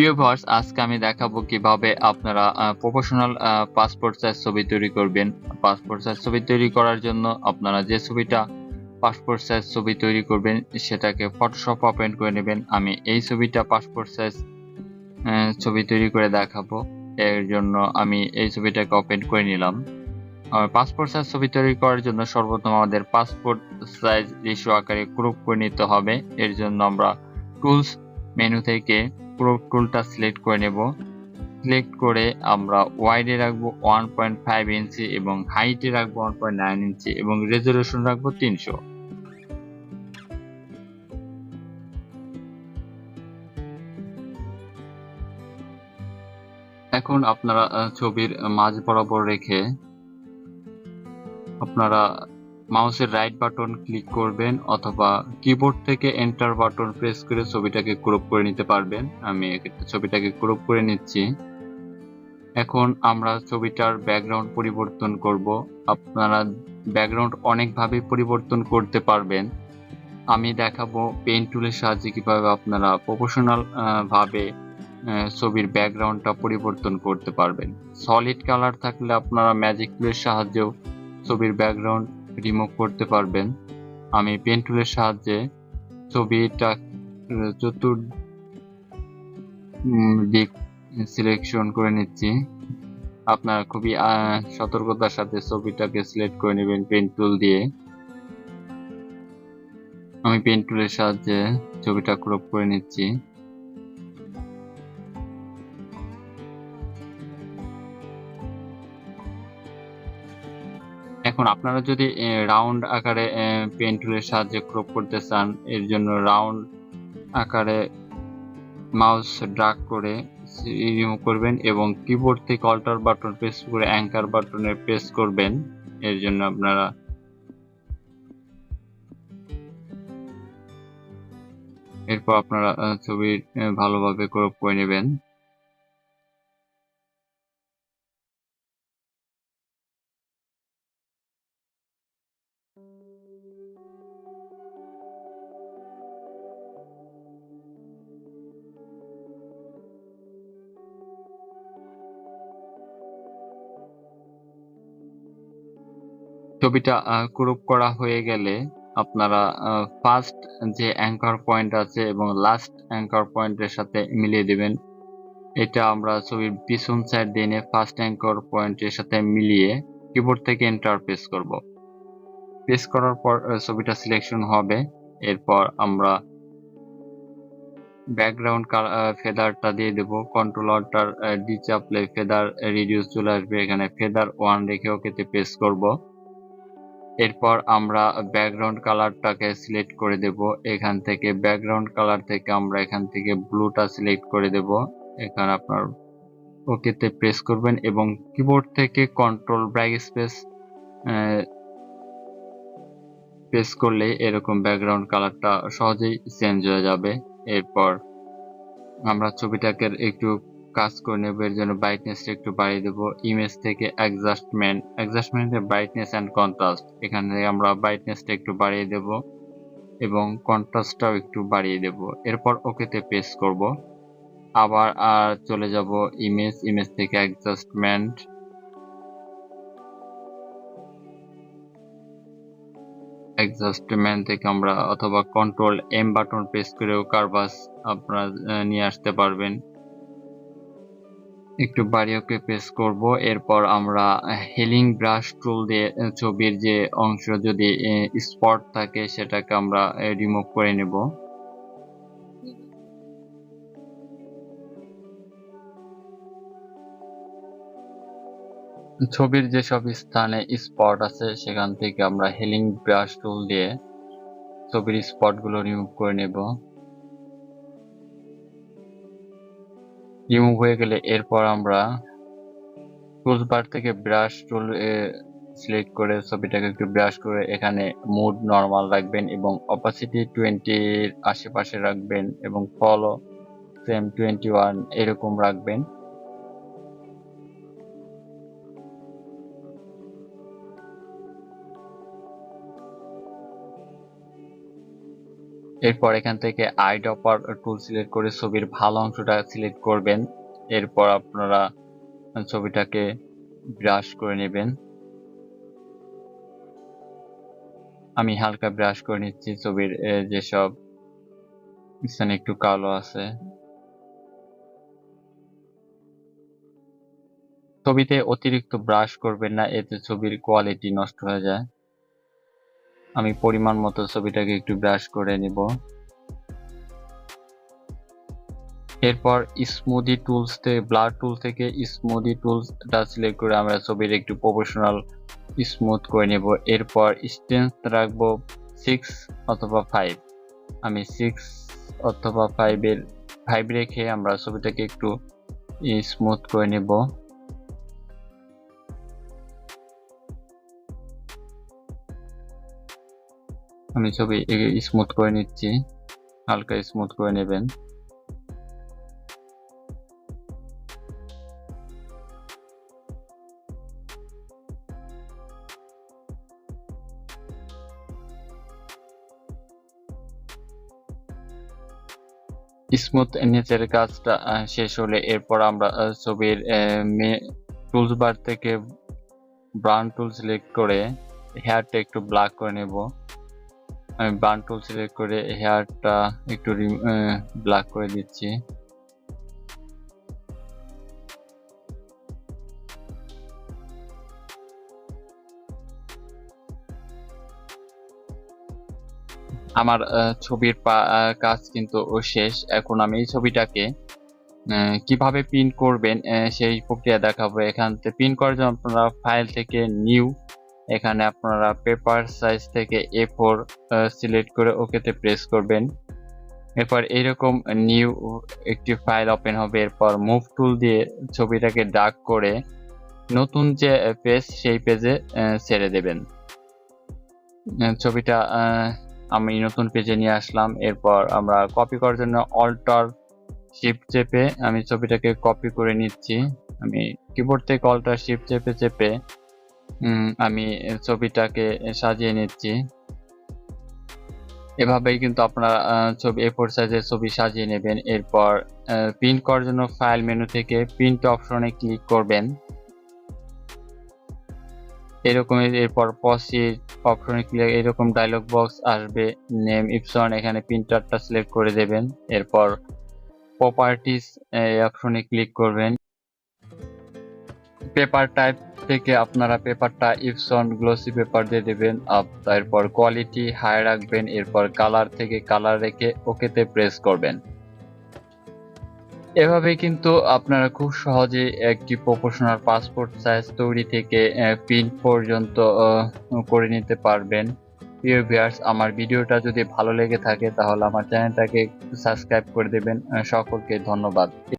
প্রিয় ভার্স আজকে আমি দেখাবো কীভাবে আপনারা প্রফেশনাল পাসপোর্ট সাইজ ছবি তৈরি করবেন। পাসপোর্ট সাইজ ছবি তৈরি করার জন্য আপনারা যে ছবিটা পাসপোর্ট সাইজ ছবি তৈরি করবেন, সেটাকে ফটোশপ ওপেন করে নেবেন। আমি এই ছবিটা পাসপোর্ট সাইজ ছবি তৈরি করে দেখাবো। এর জন্য আমি এই ছবিটাকে ওপেন করে নিলাম। পাসপোর্ট সাইজ ছবি তৈরি করার জন্য সর্বপ্রথম আমাদের পাসপোর্ট সাইজ রেশিও আকারে ক্রপ করে নিতে হবে। এর জন্য আমরা টুলস মেনু থেকে ক্রপ টুলটা সিলেক্ট করে নেব। সিলেক্ট করে আমরা ওয়াইডে রাখব ওয়ান পয়েন্ট ফাইভ ইঞ্চি এবং হাইটে রাখব ওয়ান পয়েন্ট নাইন ইঞ্চি এবং রেজলিউশন রাখব তিনশো। এখন আপনারা ছবির মাঝ বরাবর রেখে আপনারা মাউসের রাইট বাটন ক্লিক করবেন অথবা কিবোর্ড থেকে এন্টার বাটন প্রেস করে ছবিটাকে ক্রপ করে নিতে পারবেন। আমি এক্ষেত্রে ছবিটাকে ক্রপ করে নিচ্ছি। এখন আমরা ছবিটার ব্যাকগ্রাউন্ড পরিবর্তন করব। আপনারা ব্যাকগ্রাউন্ড অনেকভাবে পরিবর্তন করতে পারবেন। আমি দেখাবো পেন টুলের সাহায্যে কীভাবে আপনারা প্রফেশনাল ভাবে ছবির ব্যাকগ্রাউন্ডটা পরিবর্তন করতে পারবেন। সলিড কালার থাকলে আপনারা ম্যাজিক টুলের সাহায্যেও ছবির ব্যাকগ্রাউন্ড রিমুভ করতে পারবেন। আমি পেন টুলের সাহায্যে ছবিটা চতুর দিক সিলেকশন করে নিচ্ছি। আপনারা খুবই সতর্কতার সাথে ছবিটাকে সিলেক্ট করে নেবেন পেন টুল দিয়ে। আমি পেন টুলের সাহায্যে ছবিটা ক্রপ করে নিচ্ছি। এখন আপনারা যদি রাউন্ড আকারে পেন টুলের সাহায্যে ক্রপ করতে চান, এর জন্য রাউন্ড আকারে মাউস ড্রাগ করে রিমুভ করবেন এবং কিবোর্ড থেকে অল্টার বাটন প্রেস করে অ্যাঙ্কার বাটনে প্রেস করবেন, এর জন্য আপনারা এরপর আপনারা ছবি ভালোভাবে ক্রপ করে নেবেন। ছবিটা ক্রপ করা হয়ে গেলে আপনারা ফার্স্ট যে অ্যাঙ্কার পয়েন্ট আছে এবং লাস্ট অ্যাঙ্কার পয়েন্টের সাথে মিলিয়ে দেবেন। এটা আমরা ছবির পিছন সাইড দিয়ে ফার্স্ট অ্যাঙ্কার পয়েন্টের সাথে মিলিয়ে কিবোর্ড থেকে এন্টার প্রেস করব। প্রেস করার পর ছবিটা সিলেকশন হবে। এরপর আমরা ব্যাকগ্রাউন্ড ফেদারটা দিয়ে দেব। কন্ট্রোলারটার ডি চাপলে ফেদার রিডিউস চলে আসবে এখানে। ফেদার ওয়ান রেখে ওকেতে প্রেস করব। এরপর আমরা ব্যাকগ্রাউন্ড কালারটাকে সিলেক্ট করে দেব। এখান থেকে ব্যাকগ্রাউন্ড কালার থেকে আমরা এখান থেকে ব্লুটা সিলেক্ট করে দেব। এখানে আপনার ওকেতে প্রেস করবেন এবং কিবোর্ড থেকে কন্ট্রোল ব্র্যাক স্পেস প্রেস করলে এরকম ব্যাকগ্রাউন্ড কালারটা সহজেই চেঞ্জ হয়ে যাবে। এরপর আমরা ছবিটাকে একটু কাজ করে নেব, এর জন্য ব্রাইটনেসটা একটু বাড়িয়ে দেবো। ইমেজ থেকে অ্যাডজাস্টমেন্ট অ্যাডজাস্টমেন্টের ব্রাইটনেস অ্যান্ড কন্ট্রাস্ট এখানে আমরা ব্রাইটনেসটা একটু বাড়িয়ে দেব এবং কন্ট্রাস্টটাও একটু বাড়িয়ে দেব। এরপর ওকেতে প্রেস করব। আবার আর চলে যাব ইমেজ ইমেজ থেকে অ্যাডজাস্টমেন্ট অ্যাডজাস্টমেন্ট থেকে আমরা অথবা কন্ট্রোল এম বাটন প্রেস করেও কারভাস আপনারা নিয়ে আসতে পারবেন। একটু বাড়িওকে ওকে প্রেস করব, এরপর আমরা হিলিং ব্রাশ টুল দিয়ে ছবির যে অংশ যদি স্পট থাকে সেটাকে আমরা রিমুভ করে নেব। ছবির যেসব স্থানে স্পট আছে, সেখান থেকে আমরা হিলিং ব্রাশ টুল দিয়ে ছবির স্পটগুলো রিমুভ করে নেব। রিমুভ হয়ে গেলে এরপর আমরা টুলস বার থেকে ব্রাশ টুল সিলেক্ট করে ছবিটাকে একটু ব্রাশ করে এখানে মুড নর্মাল রাখবেন এবং অপাসিটি টোয়েন্টির আশেপাশে রাখবেন এবং ফলো সেম টোয়েন্টি ওয়ান এরকম রাখবেন। এরপর এখান থেকে আই ডপার টুল সিলেক্ট করে ছবির ভালো অংশটা সিলেক্ট করবেন। এরপর আপনারা ছবিটাকে ব্রাশ করে নেবেন। আমি হালকা ব্রাশ করে নিচ্ছি ছবির যেসব স্থানে একটু কালো আছে। ছবিতে অতিরিক্ত ব্রাশ করবেন না, এতে ছবির কোয়ালিটি নষ্ট হয়ে যায়। আমি পরিমাণ মতো ছবিটাকে একটু ব্রাশ করে নিব। এরপর স্মুদি টুলস থেকে ব্লাড টুল থেকে স্মুদি টুলসটা সিলেক্ট করে আমরা ছবির একটু প্রফেশনাল স্মুথ করে নেব। এরপর স্ট্রেংথ রাখব সিক্স অথবা ফাইভ আমি সিক্স অথবা ফাইভের ফাইভ রেখে আমরা ছবিটাকে একটু স্মুথ করে নেব। আমি ছবি স্মুথ করে নিচ্ছি। হালকা স্মুথ করে নেবেন। স্মুথ নিচের কাজটা শেষ হলে এরপর আমরা ছবির টুলস বার থেকে ব্রাউন টুল সিলেক্ট করে হেয়ারটা একটু ব্ল্যাক করে নেব। আমি ব্রাউন টুল সিলেক্ট করে হেয়ারটা একটু ব্ল্যাক করে দিচ্ছি। আমার ছবির কাজ কিন্তু শেষ। এখন আমি এই ছবিটাকে কীভাবে প্রিন্ট করবেন সেই প্রক্রিয়া দেখাবো। এখান থেকে প্রিন্ট করার জন্য আপনারা ফাইল থেকে নিউ এখানে আপনারা পেপার সাইজ থেকে এ ফোর সিলেক্ট করে ওকেতে প্রেস করবেন। এরপর এইরকম নিউ একটি ফাইল ওপেন হবে। এরপর মুভ টুল দিয়ে ছবিটাকে ডাক করে নতুন যে পেজ সেই পেজে ছেড়ে দেবেন। ছবিটা আমি নতুন পেজে নিয়ে আসলাম। এরপর আমরা কপি করার জন্য অল্টার শিফট চেপে আমি ছবিটাকে কপি করে নিচ্ছি। আমি কিবোর্ড থেকে অল্টার শিফট চেপে চেপে আমি ছবিটাকে সাজিয়ে নিচ্ছি। এভাবেই কিন্তু আপনারা ছবি এ ফোর সাইজের ছবি সাজিয়ে নেবেন। এরপর প্রিন্ট করার জন্য ফাইল মেনু থেকে প্রিন্ট অপশনে ক্লিক করবেন। এরকম এরপর পসিড অপশনে ক্লিক এরকম ডায়লগ বক্স আসবে। নেম ইপসন এখানে প্রিন্টারটা সিলেক্ট করে দেবেন। এরপর প্রপার্টিস অপশনে ক্লিক করবেন। পেপার টাইপ থেকে আপনারা পেপারটা ইপসন গ্লোসি পেপার দিয়ে দেবেন তারপর কোয়ালিটি হাই রাখবেন, এরপর কালার থেকে কালার রেখে ওকেতে প্রেস করবেন। এভাবে কিন্তু আপনারা খুব সহজে একটি প্রফেশনাল পাসপোর্ট সাইজ তৈরি থেকে প্রিন্ট পর্যন্ত করে নিতে পারবেন। প্রিয় ভিউয়ার্স, আমার ভিডিওটা যদি ভালো লেগে থাকে, তাহলে আমার চ্যানেলটাকে সাবস্ক্রাইব করে দেবেন। সকলকে ধন্যবাদ।